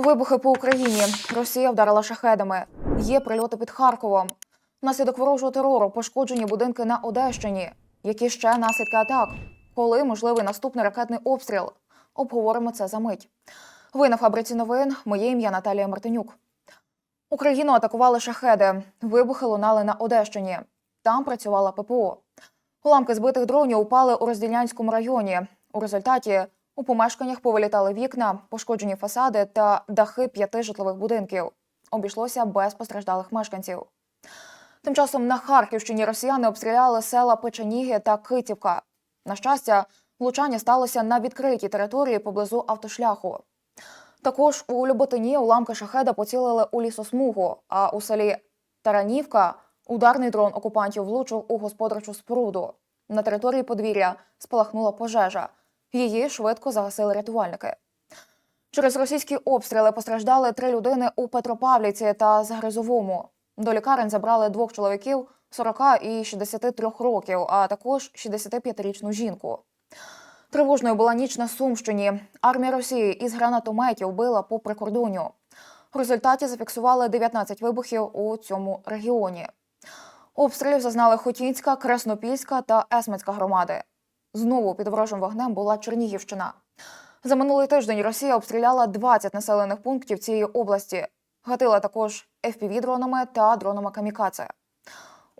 Вибухи по Україні. Росія вдарила шахедами. Є прильоти під Харковом. Внаслідок ворожого терору пошкоджені будинки на Одещині. Які ще наслідки атак? Коли можливий наступний ракетний обстріл? Обговоримо це за мить. Ви на фабриці новин. Моє ім'я Наталія Мартинюк. Україну атакували шахеди. Вибухи лунали на Одещині. Там працювала ППО. Уламки збитих дронів упали у Розділянському районі. У результаті у помешканнях повилітали вікна, пошкоджені фасади та дахи п'яти житлових будинків. Обійшлося без постраждалих мешканців. Тим часом на Харківщині росіяни обстріляли села Печеніги та Китівка. На щастя, влучання сталося на відкритій території поблизу автошляху. Також у Люботині уламки шахеда поцілили у лісосмугу, а у селі Таранівка ударний дрон окупантів влучив у господарчу споруду. На території подвір'я спалахнула пожежа. Її швидко загасили рятувальники. Через російські обстріли постраждали три людини у Петропавлівці та Загризовому. До лікарень забрали двох чоловіків 40 і 63 років, а також 65-річну жінку. Тривожною була ніч на Сумщині. Армія Росії із гранатометів била по прикордонню. В результаті зафіксували 19 вибухів у цьому регіоні. Обстрілів зазнали Хотінська, Краснопільська та Есмецька громади. Знову під ворожим вогнем була Чернігівщина. За минулий тиждень Росія обстріляла 20 населених пунктів цієї області. Гатила також FPV-дронами та дронами камікадзе.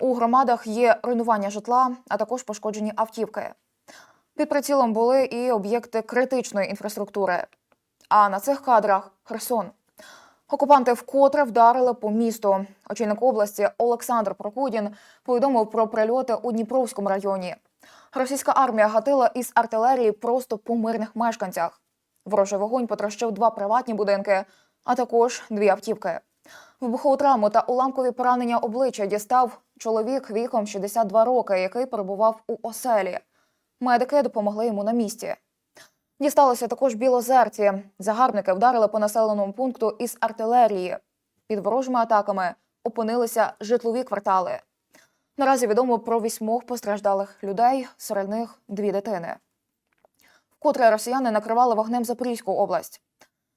У громадах є руйнування житла, а також пошкоджені автівки. Під прицілом були і об'єкти критичної інфраструктури. А на цих кадрах Херсон. Окупанти вкотре вдарили по місту. Очільник області Олександр Прокудін повідомив про прильоти у Дніпровському районі. Російська армія гатила із артилерії просто по мирних мешканцях. Ворожий вогонь потрощив два приватні будинки, а також дві автівки. Вибухову травму та уламкові поранення обличчя дістав чоловік віком 62 роки, який перебував у оселі. Медики допомогли йому на місці. Дісталося також білозерці. Загарбники вдарили по населеному пункту із артилерії. Під ворожими атаками опинилися житлові квартали. Наразі відомо про вісьмох постраждалих людей, серед них дві дитини. Вкотре росіяни накривали вогнем Запорізьку область.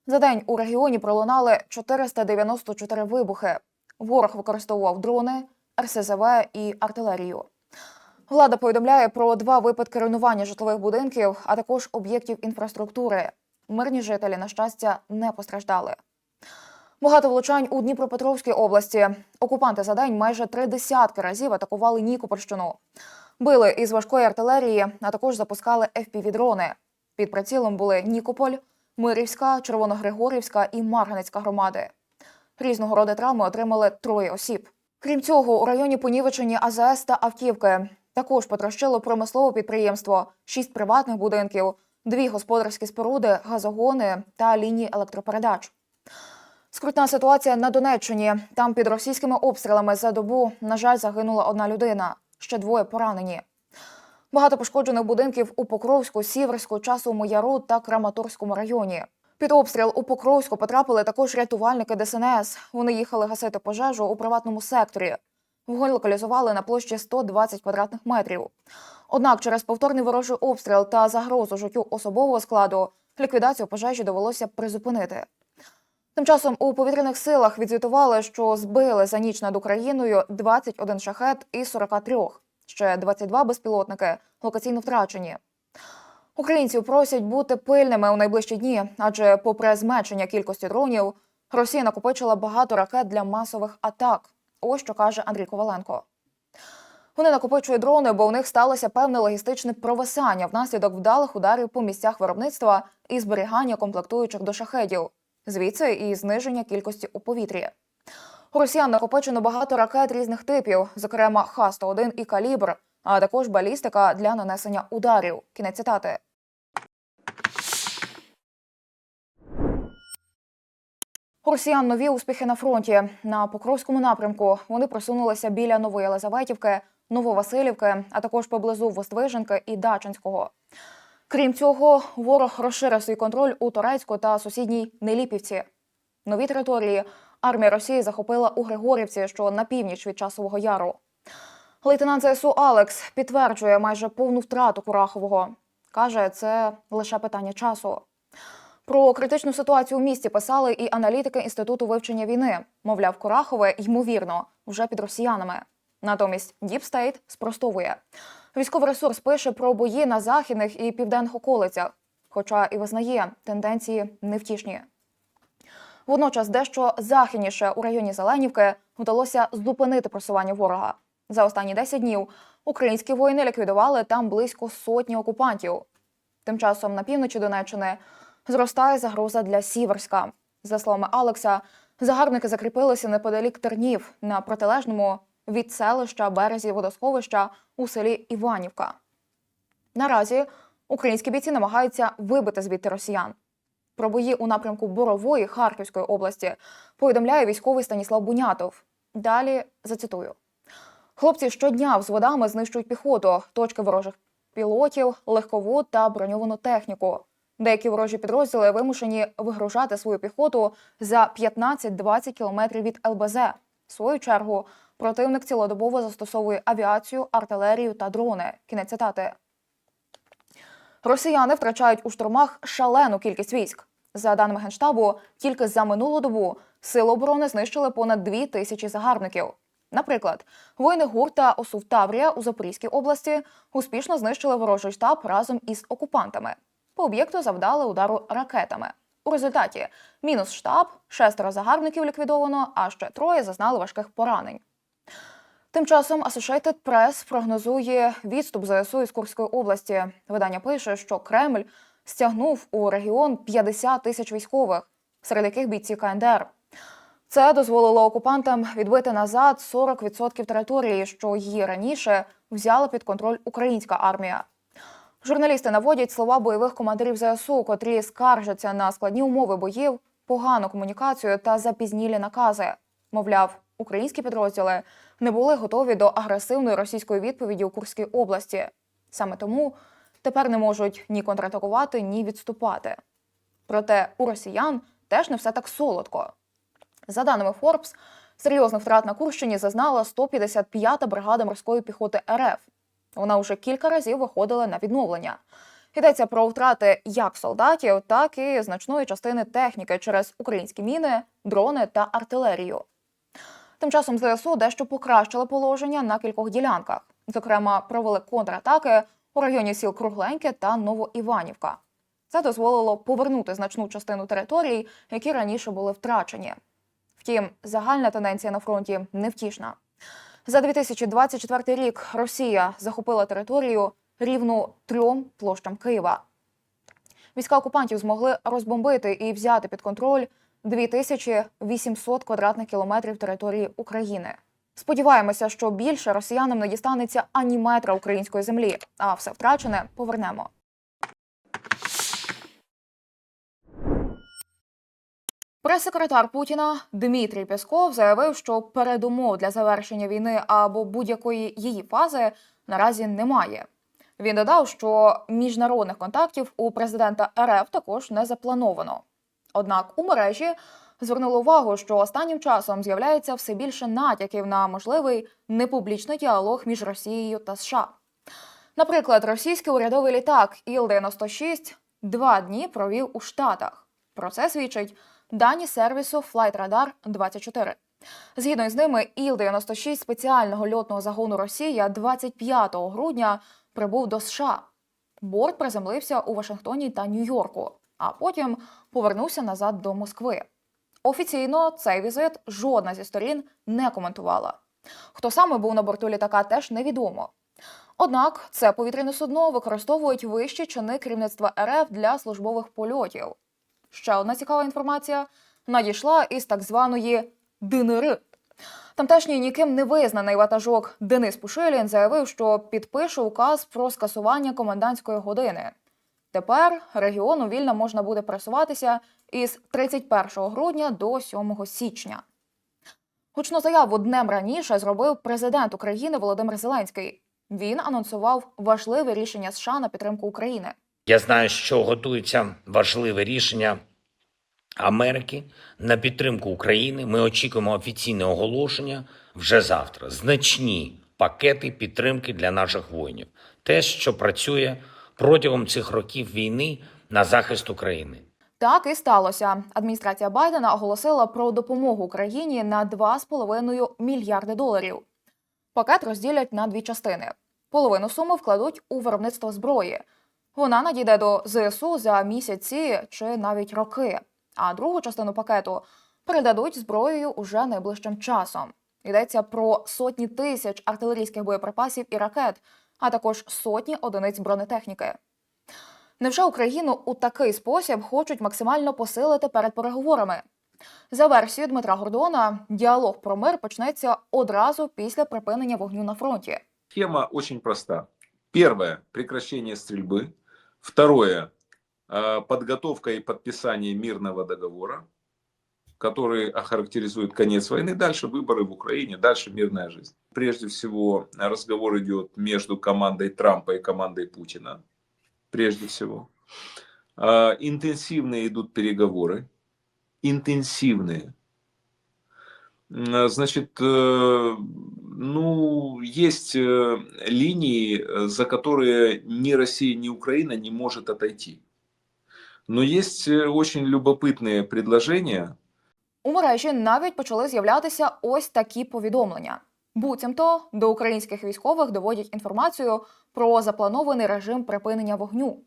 За день у регіоні пролунали 494 вибухи. Ворог використовував дрони, РСЗВ і артилерію. Влада повідомляє про два випадки руйнування житлових будинків, а також об'єктів інфраструктури. Мирні жителі, на щастя, не постраждали. Багато влучань у Дніпропетровській області. Окупанти за день майже три десятки разів атакували Нікопольщину. Били із важкої артилерії, а також запускали FPV-дрони. Під прицілом були Нікополь, Мирівська, Червоногригорівська і Марганецька громади. Різного роду травми отримали троє осіб. Крім цього, у районі понівечені АЗС та автівки. Також потрощило промислове підприємство, шість приватних будинків, дві господарські споруди, газогони та лінії електропередач. Скрутна ситуація на Донеччині. Там під російськими обстрілами за добу, на жаль, загинула одна людина. Ще двоє поранені. Багато пошкоджених будинків у Покровську, Сіверську, Часовому Яру та Краматорському районі. Під обстріл у Покровську потрапили також рятувальники ДСНС. Вони їхали гасити пожежу у приватному секторі. Вогонь локалізували на площі 120 квадратних метрів. Однак через повторний ворожий обстріл та загрозу життю особового складу ліквідацію пожежі довелося призупинити. Тим часом у повітряних силах відзвітували, що збили за ніч над Україною 21 шахет із 43. Ще 22 безпілотники локаційно втрачені. Українців просять бути пильними у найближчі дні, адже, попри зменшення кількості дронів, Росія накопичила багато ракет для масових атак. Ось що каже Андрій Коваленко. Вони накопичують дрони, бо у них сталося певне логістичне провисання внаслідок вдалих ударів по місцях виробництва і зберігання комплектуючих до шахедів, звідси і зниження кількості у повітрі. Росіян накопичено багато ракет різних типів, зокрема Х-101 і калібр, а також балістика для нанесення ударів. Кінець цитати. Росіян нові успіхи на фронті. На Покровському напрямку вони просунулися біля Нової Елизаветівки, Нововасилівки, а також поблизу Воствиженки і Дачинського. Крім цього, ворог розширив свій контроль у Торецьку та сусідній Неліпівці. Нові території армія Росії захопила у Григорівці, що на північ від часового яру. Лейтенант ЗСУ Алекс підтверджує майже повну втрату Курахового. Каже, це лише питання часу. Про критичну ситуацію у місті писали і аналітики інституту вивчення війни. Мовляв, Корахове ймовірно вже під росіянами. Натомість State спростовує. Військовий ресурс пише про бої на західних і південних околицях, хоча і визнає тенденції невтішні. Водночас, дещо західніше у районі Зеленівки вдалося зупинити просування ворога. За останні 10 днів українські воїни ліквідували там близько сотні окупантів. Тим часом на півночі Донеччини зростає загроза для Сіверська. За словами Алекса, загарбники закріпилися неподалік Тернів на протилежному від селища березі водосховища у селі Іванівка. Наразі українські бійці намагаються вибити звідти росіян. Про бої у напрямку Борової Харківської області повідомляє військовий Станіслав Бунятов. Далі зацитую: хлопці щодня взводами знищують піхоту, точки ворожих пілотів, легкову та броньовану техніку. Деякі ворожі підрозділи вимушені вигружати свою піхоту за 15-20 кілометрів від ЛБЗ. В свою чергу противник цілодобово застосовує авіацію, артилерію та дрони. Кінець цитати. Росіяни втрачають у штурмах шалену кількість військ. За даними генштабу, тільки за минулу добу сили оборони знищили понад дві тисячі загарбників. Наприклад, воїни ГУР та ОСУВ у Запорізькій області успішно знищили ворожий штаб разом із окупантами. По об'єкту завдали удару ракетами. У результаті мінус штаб, шестеро загарбників ліквідовано, а ще троє зазнали важких поранень. Тим часом Associated Press прогнозує відступ ЗСУ із Курської області. Видання пише, що Кремль стягнув у регіон 50 тисяч військових, серед яких бійці КНДР. Це дозволило окупантам відбити назад 40% території, що її раніше взяла під контроль українська армія. Журналісти наводять слова бойових командирів ЗСУ, котрі скаржаться на складні умови боїв, погану комунікацію та запізнілі накази. Мовляв, українські підрозділи не були готові до агресивної російської відповіді у Курській області. Саме тому тепер не можуть ні контратакувати, ні відступати. Проте у росіян теж не все так солодко. За даними Forbes, серйозних втрат на Курщині зазнала 155-та бригада морської піхоти РФ. Вона вже кілька разів виходила на відновлення. Йдеться про втрати як солдатів, так і значної частини техніки через українські міни, дрони та артилерію. Тим часом ЗСУ дещо покращили положення на кількох ділянках. Зокрема, провели контратаки у районі сіл Кругленьке та Новоіванівка. Це дозволило повернути значну частину територій, які раніше були втрачені. Втім, загальна тенденція на фронті невтішна. За 2024 рік Росія захопила територію рівну трьом площам Києва. Війська окупантів змогли розбомбити і взяти під контроль 2800 квадратних кілометрів території України. Сподіваємося, що більше росіянам не дістанеться ані метра української землі, а все втрачене повернемо. Прес-секретар Путіна Дмитрій Пєсков заявив, що передумов для завершення війни або будь-якої її фази наразі немає. Він додав, що міжнародних контактів у президента РФ також не заплановано. Однак у мережі звернули увагу, що останнім часом з'являється все більше натяків на можливий непублічний діалог між Росією та США. Наприклад, російський урядовий літак Іл-96 два дні провів у Штатах. Про це свідчить дані сервісу Flight Radar 24. Згідно з ними, Іл-96 спеціального льотного загону Росія 25 грудня прибув до США. Борт приземлився у Вашингтоні та Нью-Йорку, а потім повернувся назад до Москви. Офіційно цей візит жодна зі сторін не коментувала. Хто саме був на борту літака, теж невідомо. Однак це повітряне судно використовують вищі чини керівництва РФ для службових польотів. Ще одна цікава інформація надійшла із так званої ДНР. Тамтешній ніким не визнаний ватажок Денис Пушилін заявив, що підпише указ про скасування комендантської години. Тепер регіону вільно можна буде пересуватися із 31 грудня до 7 січня. Гучну заяву днем раніше зробив президент України Володимир Зеленський. Він анонсував важливе рішення США на підтримку України. Я знаю, що готується важливе рішення Америки на підтримку України. Ми очікуємо офіційне оголошення вже завтра. Значні пакети підтримки для наших воїнів. Те, що працює протягом цих років війни на захист України. Так і сталося. Адміністрація Байдена оголосила про допомогу Україні на 2,5 мільярди доларів. Пакет розділять на дві частини. Половину суми вкладуть у виробництво зброї. Вона надійде до ЗСУ за місяці чи навіть роки. А другу частину пакету передадуть зброєю уже найближчим часом. Йдеться про сотні тисяч артилерійських боєприпасів і ракет, а також сотні одиниць бронетехніки. Невже Україну у такий спосіб хочуть максимально посилити перед переговорами? За версією Дмитра Гордона, діалог про мир почнеться одразу після припинення вогню на фронті. Схема очень проста. Первое – прекращение стрельбы. Второе э, – подготовка и подписание мирного договора, который охарактеризует конец войны. Дальше выборы в Украине, дальше мирная жизнь. Прежде всего, разговор идет между командой Трампа и командой Путина. Прежде всего. Э, Интенсивные идут переговоры. Интенсивные. М, Значит, э, ну, есть э, линии, э, за которые ни Россия, ни Украина не может отойти. Но есть э, очень любопытные предложения. У мережі навіть почали з'являтися ось такі повідомлення. Буцімто до українських військових доводять інформацію про запланований режим припинення вогню.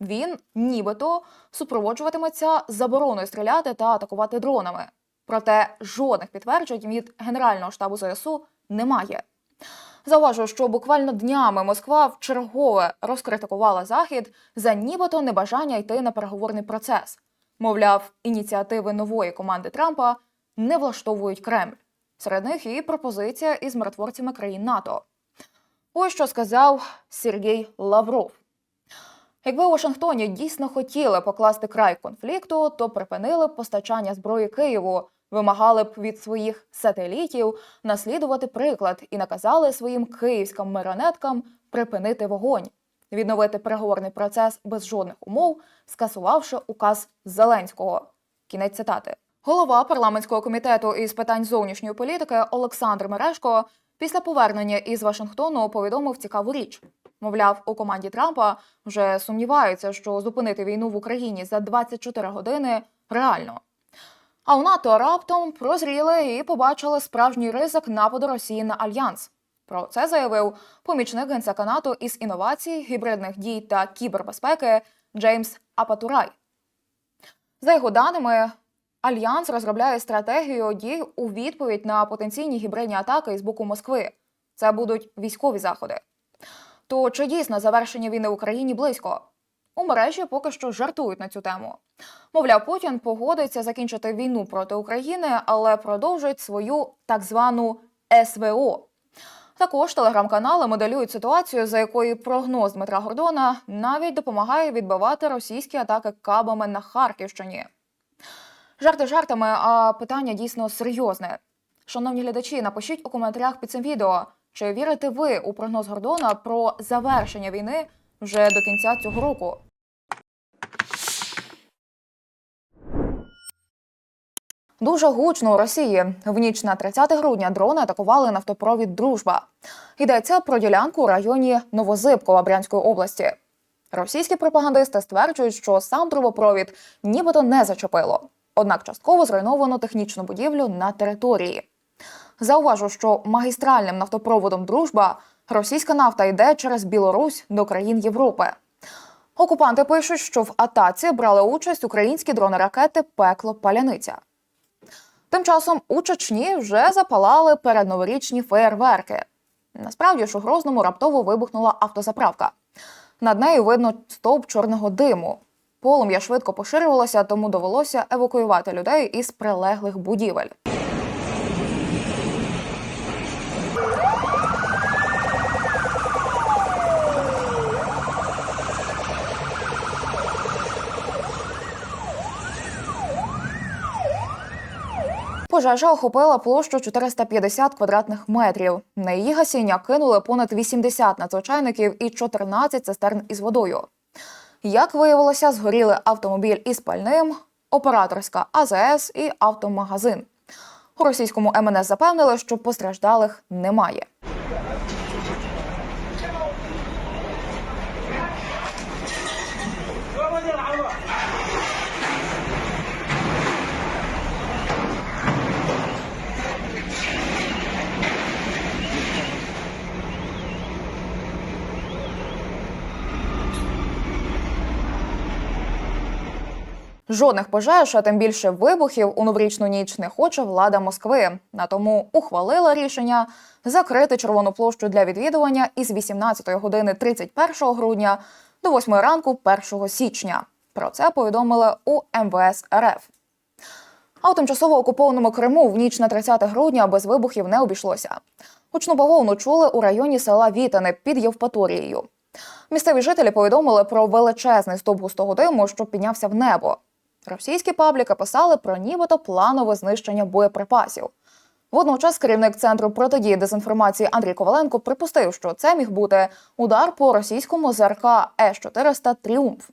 Він нібито супроводжуватиметься забороною стріляти та атакувати дронами. Проте жодних підтверджень від Генерального штабу ЗСУ немає. Зауважу, що буквально днями Москва вчергове розкритикувала Захід за нібито небажання йти на переговорний процес. Мовляв, ініціативи нової команди Трампа не влаштовують Кремль. Серед них і пропозиція із миротворцями країн НАТО. Ось що сказав Сергій Лавров. Якби у Вашингтоні дійсно хотіли покласти край конфлікту, то припинили б постачання зброї Києву, вимагали б від своїх сателітів наслідувати приклад і наказали своїм київським маріонеткам припинити вогонь, відновити переговорний процес без жодних умов, скасувавши указ Зеленського. Кінець цитати. Голова парламентського комітету із питань зовнішньої політики Олександр Мерешко після повернення із Вашингтону повідомив цікаву річ. Мовляв, у команді Трампа вже сумніваються, що зупинити війну в Україні за 24 години реально. А у НАТО раптом прозріли і побачили справжній ризик нападу Росії на альянс. Про це заявив помічник генсека НАТО із інновацій, гібридних дій та кібербезпеки Джеймс Апатурай. За його даними, альянс розробляє стратегію дій у відповідь на потенційні гібридні атаки з боку Москви. Це будуть військові заходи. То чи дійсно завершення війни в Україні близько? У мережі поки що жартують на цю тему. Мовляв, Путін погодиться закінчити війну проти України, але продовжить свою так звану СВО. Також телеграм-канали моделюють ситуацію, за якою прогноз Дмитра Гордона навіть допомагає відбивати російські атаки кабами на Харківщині. Жарти жартами, а питання дійсно серйозне. Шановні глядачі, напишіть у коментарях під цим відео, чи вірите ви у прогноз Гордона про завершення війни вже до кінця цього року. Дуже гучно у Росії в ніч на 30 грудня дрони атакували нафтопровід Дружба. Йдеться про ділянку у районі Новозибкова Брянської області. Російські пропагандисти стверджують, що сам трубопровід нібито не зачепило, однак частково зруйновано технічну будівлю на території. Зауважу, що магістральним нафтопроводом Дружба російська нафта йде через Білорусь до країн Європи. Окупанти пишуть, що в атаці брали участь українські дрони-ракети Пекло Паляниця. Тим часом у Чечні вже запалали передноворічні феєрверки. Насправді ж у Грозному раптово вибухнула автозаправка. Над нею видно стовп чорного диму. Полум'я швидко поширювалося, тому довелося евакуювати людей із прилеглих будівель. Пожежа охопила площу 450 квадратних метрів. На її гасіння кинули понад 80 надзвичайників і 14 цистерн із водою. Як виявилося, згоріли автомобіль із пальним, операторська АЗС і автомагазин. У російському МНС запевнили, що постраждалих немає. Жодних пожеж, а тим більше вибухів у новорічну ніч не хоче влада Москви. На тому ухвалила рішення закрити червону площу для відвідування із 18 години 31 грудня до 8 ранку 1 січня. Про це повідомили у МВС РФ. А у тимчасово окупованому Криму в ніч на 30 грудня без вибухів не обійшлося. Гучну бавовну чули у районі села Вітини під Євпаторією. Місцеві жителі повідомили про величезний стовп густого диму, що піднявся в небо. Російські пабліки писали про нібито планове знищення боєприпасів. Водночас керівник центру протидії дезінформації Андрій Коваленко припустив, що це міг бути удар по російському ЗРК С-400 Тріумф.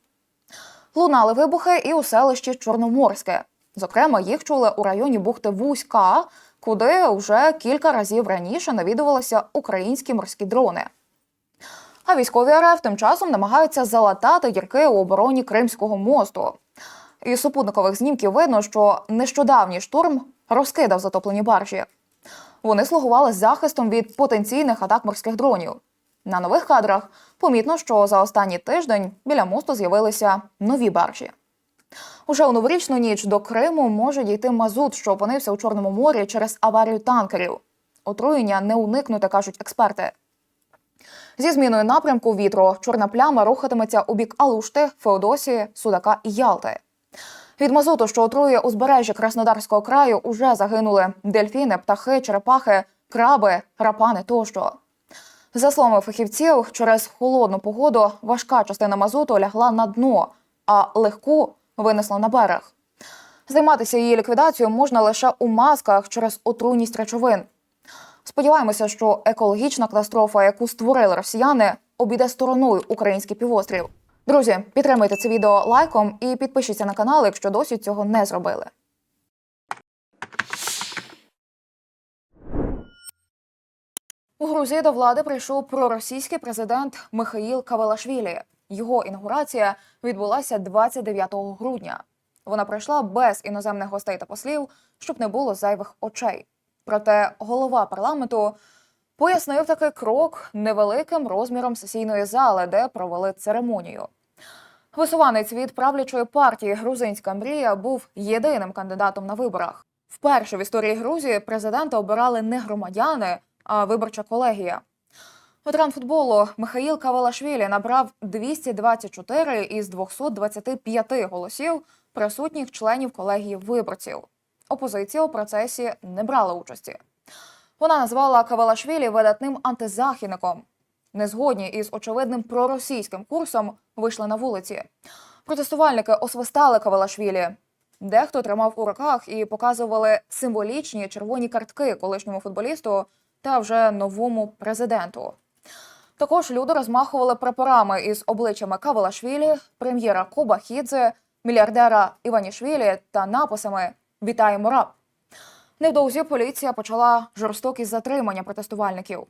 Лунали вибухи і у селищі Чорноморське. Зокрема, їх чули у районі бухти Вузька, куди вже кілька разів раніше навідувалися українські морські дрони. А військові РФ тим часом намагаються залатати дірки у обороні Кримського мосту. Із супутникових знімків видно, що нещодавній штурм розкидав затоплені баржі. Вони слугували захистом від потенційних атак морських дронів. На нових кадрах помітно, що за останній тиждень біля мосту з'явилися нові баржі. Уже у новорічну ніч до Криму може дійти мазут, що опинився у Чорному морі через аварію танкерів. Отруєння не уникнути, кажуть експерти. Зі зміною напрямку вітру чорна пляма рухатиметься у бік Алушти, Феодосії, Судака і Ялти. Від мазуту, що отруює узбережжя Краснодарського краю, уже загинули дельфіни, птахи, черепахи, краби, рапани тощо. За словами фахівців, через холодну погоду важка частина мазуту лягла на дно, а легку винесло на берег. Займатися її ліквідацією можна лише у масках через отруйність речовин. Сподіваємося, що екологічна катастрофа, яку створили росіяни, обійде стороною український півострів. Друзі, підтримуйте це відео лайком і підпишіться на канал, якщо досі цього не зробили. У Грузії до влади прийшов проросійський президент Михаїл Кавелашвілі. Його інаугурація відбулася 29 грудня. Вона пройшла без іноземних гостей та послів, щоб не було зайвих очей. Проте голова парламенту пояснив такий крок невеликим розміром сесійної зали, де провели церемонію. Висуванець від правлячої партії Грузинська мрія був єдиним кандидатом на виборах. Вперше в історії Грузії президента обирали не громадяни, а виборча колегія. Ветеран футболу Михаїл Кавалашвілі набрав 224 із 225 голосів присутніх членів колегії виборців. Опозиція у процесі не брала участі. Вона назвала Кавалашвілі видатним антизахідником. Незгодні із очевидним проросійським курсом вийшли на вулиці. Протестувальники освистали Кавалашвілі. Дехто тримав у руках і показували символічні червоні картки колишньому футболісту та вже новому президенту. Також люди розмахували прапорами із обличчями Кавалашвілі, прем'єра Коба Хідзе, мільярдера Іванішвілі та написами Вітаємо раб. Невдовзі поліція почала жорстокі затримання протестувальників.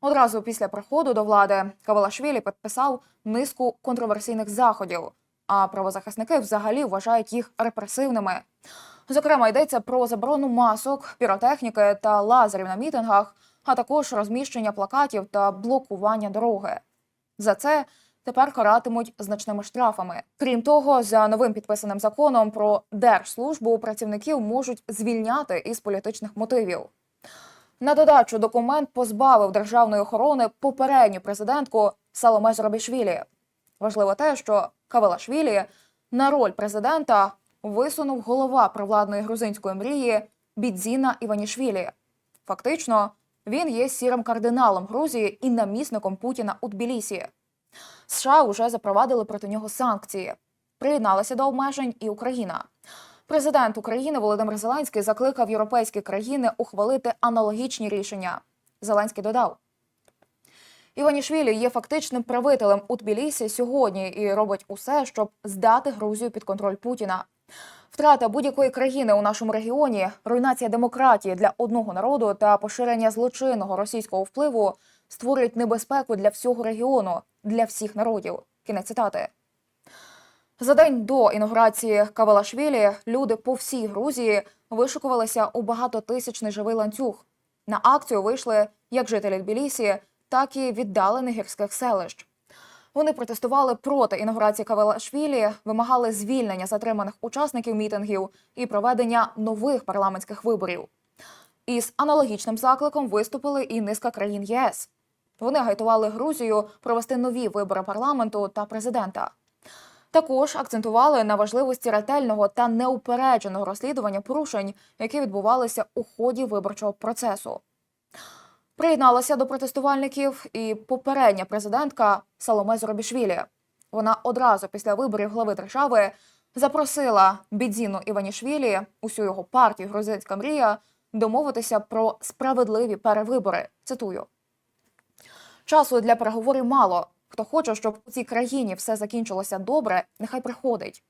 Одразу після приходу до влади Кавалашвілі підписав низку контроверсійних заходів, а правозахисники взагалі вважають їх репресивними. Зокрема, йдеться про заборону масок, піротехніки та лазерів на мітингах, а також розміщення плакатів та блокування дороги. За це тепер каратимуть значними штрафами. Крім того, за новим підписаним законом про держслужбу працівників можуть звільняти із політичних мотивів. На додачу документ позбавив державної охорони попередню президентку Саломе Зробішвілі. Важливо те, що Кавелашвілі на роль президента висунув голова провладної грузинської мрії Бідзіна Іванішвілі. Фактично, він є сірим кардиналом Грузії і намісником Путіна у Тбілісі. США вже запровадили проти нього санкції. Приєдналася до обмежень і Україна. Президент України Володимир Зеленський закликав європейські країни ухвалити аналогічні рішення. Зеленський додав: Іванішвілі є фактичним правителем у Тбілісі сьогодні і робить усе, щоб здати Грузію під контроль Путіна. Втрата будь-якої країни у нашому регіоні, руйнація демократії для одного народу та поширення злочинного російського впливу створюють небезпеку для всього регіону, для всіх народів. Кінець цитати. За день до інаугурації Кавалашвілі люди по всій Грузії вишукувалися у багатотисячний живий ланцюг. На акцію вийшли як жителі Тбілісі, так і віддалених гірських селищ. Вони протестували проти інаугурації Кавалашвілі, вимагали звільнення затриманих учасників мітингів і проведення нових парламентських виборів. Із аналогічним закликом виступили і низка країн ЄС. Вони агітували Грузію провести нові вибори парламенту та президента. Також акцентували на важливості ретельного та неупередженого розслідування порушень, які відбувалися у ході виборчого процесу. Приєдналася до протестувальників і попередня президентка Саломе Зоробішвілі. Вона одразу після виборів глави держави запросила Бідзіну Іванішвілі, усю його партію Грузинська мрія, домовитися про справедливі перевибори. Цитую. Часу для переговорів мало. Хто хоче, щоб у цій країні все закінчилося добре, нехай приходить.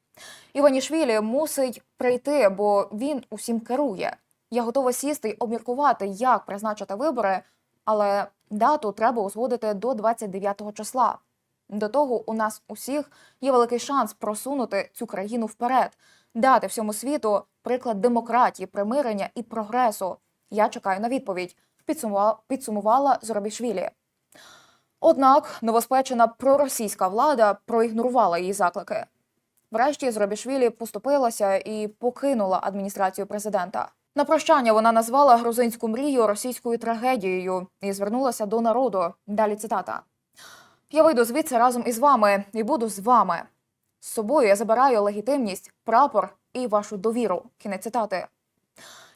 Іванішвілі мусить прийти, бо він усім керує. Я готова сісти й обміркувати, як призначити вибори, але дату треба узгодити до 29 числа. До того у нас усіх є великий шанс просунути цю країну вперед, дати всьому світу приклад демократії, примирення і прогресу. Я чекаю на відповідь. Підсумувала, підсумувала Зоробішвілі. Однак новоспечена проросійська влада проігнорувала її заклики. Врешті Зробішвілі поступилася і покинула адміністрацію президента. На прощання вона назвала грузинську мрію російською трагедією і звернулася до народу. Далі цитата: Я вийду звідси разом із вами і буду з вами. З собою я забираю легітимність, прапор і вашу довіру. Кінець цитати.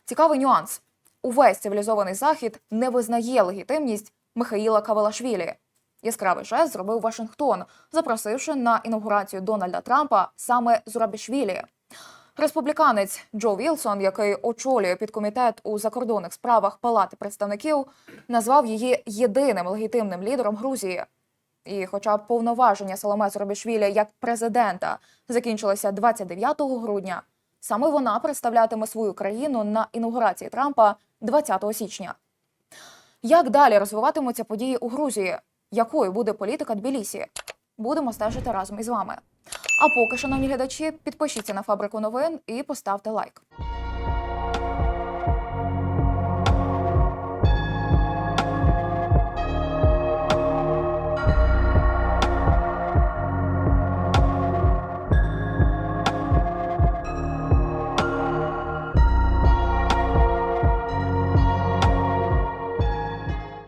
Цікавий нюанс: увесь цивілізований захід не визнає легітимність Михаїла Кавалашвілі. Яскравий жест зробив Вашингтон, запросивши на інаугурацію Дональда Трампа саме Зурабішвілі. Республіканець Джо Вілсон, який очолює підкомітет у закордонних справах Палати представників, назвав її єдиним легітимним лідером Грузії. І, хоча повноваження Соломе Зурабішвілі як президента закінчилися 29 грудня, саме вона представлятиме свою країну на інаугурації Трампа 20 січня. Як далі розвиватимуться події у Грузії? Якою буде політика Тбілісі? Будемо стежити разом із вами. А поки, шановні глядачі, підпишіться на фабрику новин і поставте лайк.